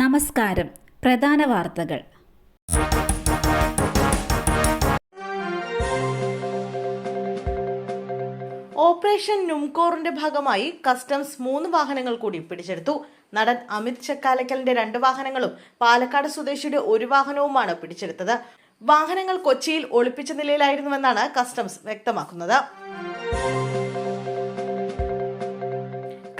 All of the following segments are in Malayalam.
നമസ്കാരം. പ്രധാന വാർത്തകൾ. ഓപ്പറേഷൻ നുംകോറിന്റെ ഭാഗമായി കസ്റ്റംസ് മൂന്ന് വാഹനങ്ങൾ കൂടി പിടിച്ചെടുത്തു. നടൻ അമിത് ചക്കാലക്കലിന്റെ രണ്ട് വാഹനങ്ങളും പാലക്കാട് സ്വദേശിയുടെ ഒരു വാഹനവുമാണ് പിടിച്ചെടുത്തത്. വാഹനങ്ങൾ കൊച്ചിയിൽ ഒളിപ്പിച്ച നിലയിലായിരുന്നുവെന്നാണ് കസ്റ്റംസ് വ്യക്തമാക്കുന്നത്.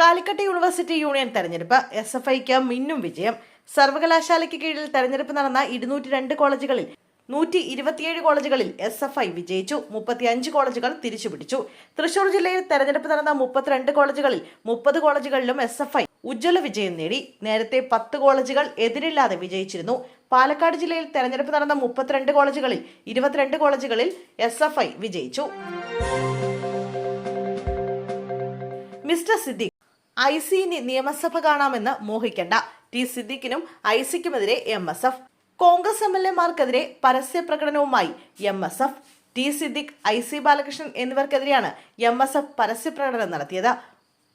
കാലിക്കറ്റ് യൂണിവേഴ്സിറ്റി യൂണിയൻ തെരഞ്ഞെടുപ്പ് എസ് എഫ് ഐക്ക് മിന്നും വിജയം. സർവകലാശാലയ്ക്ക് കീഴിൽ തെരഞ്ഞെടുപ്പ് നടന്ന ഇരുന്നൂറ്റി രണ്ട് കോളേജുകളിൽ നൂറ്റി ഇരുപത്തിയേഴ് കോളേജുകളിൽ എസ് എഫ് ഐ വിജയിച്ചു. മുപ്പത്തിയഞ്ച് കോളേജുകൾ തിരിച്ചുപിടിച്ചു. തൃശൂർ ജില്ലയിൽ തെരഞ്ഞെടുപ്പ് നടന്ന മുപ്പത്തിരണ്ട് കോളേജുകളിൽ മുപ്പത് കോളേജുകളിലും എസ് എഫ് ഐ ഉജ്ജ്വല വിജയം നേടി. നേരത്തെ പത്ത് കോളേജുകൾ എതിരില്ലാതെ വിജയിച്ചിരുന്നു. പാലക്കാട് ജില്ലയിൽ തെരഞ്ഞെടുപ്പ് നടന്ന മുപ്പത്തിരണ്ട് കോളേജുകളിൽ ഇരുപത്തിരണ്ട് കോളേജുകളിൽ എസ് എഫ് ഐ വിജയിച്ചു. മിസ്റ്റർ സിദ്ദിഖ് ഐ സി നിയമസഭ കാണാമെന്ന് മോഹിക്കണ്ട. ടി സിദ്ദിഖിനും I സിക്കുമെതിരെ M S F. Congress M L എമാർക്കെതിരെ പരസ്യ പ്രകടനവുമായി M S F. T Siddique I C Balakrishnan എന്നിവർക്കെതിരെയാണ് M S F പരസ്യ പ്രകടനം നടത്തിയത്.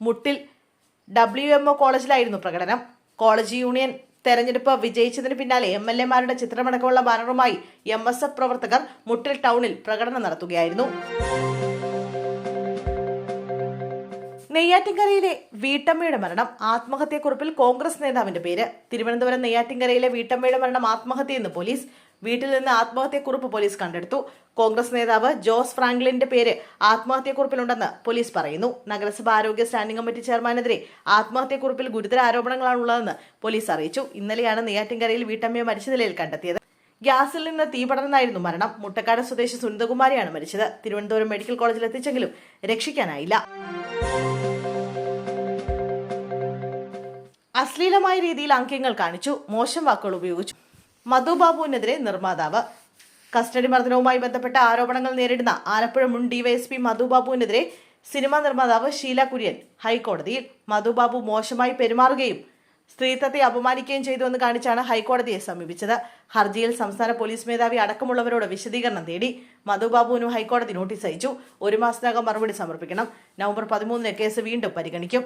മുട്ടിൽ ഡബ്ല്യു എം ഒ കോളേജിലായിരുന്നു പ്രകടനം. കോളേജ് യൂണിയൻ തെരഞ്ഞെടുപ്പ് വിജയിച്ചതിന് പിന്നാലെ എം എൽ എമാരുടെ ചിത്രമടക്കമുള്ള ബാനറുമായി എം എസ് എഫ് പ്രവർത്തകർ മുട്ടിൽ ടൗണിൽ പ്രകടനം നടത്തുകയായിരുന്നു. നെയ്യാറ്റിൻകരയിലെ വീട്ടമ്മയുടെ മരണം. ആത്മഹത്യക്കുറിപ്പിൽ കോൺഗ്രസ് നേതാവിന്റെ പേര്. തിരുവനന്തപുരം നെയ്യാറ്റിൻകരയിലെ വീട്ടമ്മയുടെ മരണം ആത്മഹത്യയെന്ന് പോലീസ് വീട്ടിൽ നിന്ന് ആത്മഹത്യക്കുറിപ്പ് പോലീസ് കണ്ടെടുത്തു. കോൺഗ്രസ് നേതാവ് ജോസ് ഫ്രാങ്ക്ലിന്റെ പേര് ആത്മഹത്യക്കുറിപ്പിലുണ്ടെന്ന് പോലീസ് പറയുന്നു. നഗരസഭ ആരോഗ്യ സ്റ്റാൻഡിംഗ് കമ്മിറ്റി ചെയർമാനെതിരെ ആത്മഹത്യക്കുറിപ്പിൽ ഗുരുതര ആരോപണങ്ങളാണുള്ളതെന്ന് പോലീസ് അറിയിച്ചു. ഇന്നലെയാണ് നെയ്യാറ്റിൻകരയിൽ വീട്ടമ്മയെ മരിച്ച നിലയിൽ കണ്ടെത്തിയത്. ഗ്യാസിൽ നിന്ന് തീ പടർന്നായിരുന്നു മരണം. മുട്ടക്കാട് സ്വദേശി സുനിതകുമാരിയാണ് മരിച്ചത്. തിരുവനന്തപുരം മെഡിക്കൽ കോളേജിൽ എത്തിച്ചെങ്കിലും രക്ഷിക്കാനായില്ല. അശ്ലീലമായ രീതിയിൽ അംഗ്യങ്ങൾ കാണിച്ചു. മോശം വാക്കുകൾ ഉപയോഗിച്ചു. മധുബാബുവിനെതിരെ നിർമ്മാതാവ്. കസ്റ്റഡി മർദ്ദനവുമായി ബന്ധപ്പെട്ട ആരോപണങ്ങൾ നേരിടുന്ന ആലപ്പുഴ മുൻ ഡിവൈഎസ്പി മധുബാബുവിനെതിരെ സിനിമാ നിർമ്മാതാവ് ഷീല കുര്യൻ ഹൈക്കോടതിയിൽ. മധുബാബു മോശമായി പെരുമാറുകയും സ്ത്രീത്വത്തെ അപമാനിക്കുകയും ചെയ്തുവെന്ന് കാണിച്ചാണ് ഹൈക്കോടതിയെ സമീപിച്ചത്. ഹർജിയിൽ സംസ്ഥാന പോലീസ് മേധാവി അടക്കമുള്ളവരോട് വിശദീകരണം തേടി മധുബാബുവിനും ഹൈക്കോടതി നോട്ടീസ് അയച്ചു. ഒരു മാസത്തിനകം മറുപടി സമർപ്പിക്കണം. നവംബർ പതിമൂന്നിന് കേസ് വീണ്ടും പരിഗണിക്കും.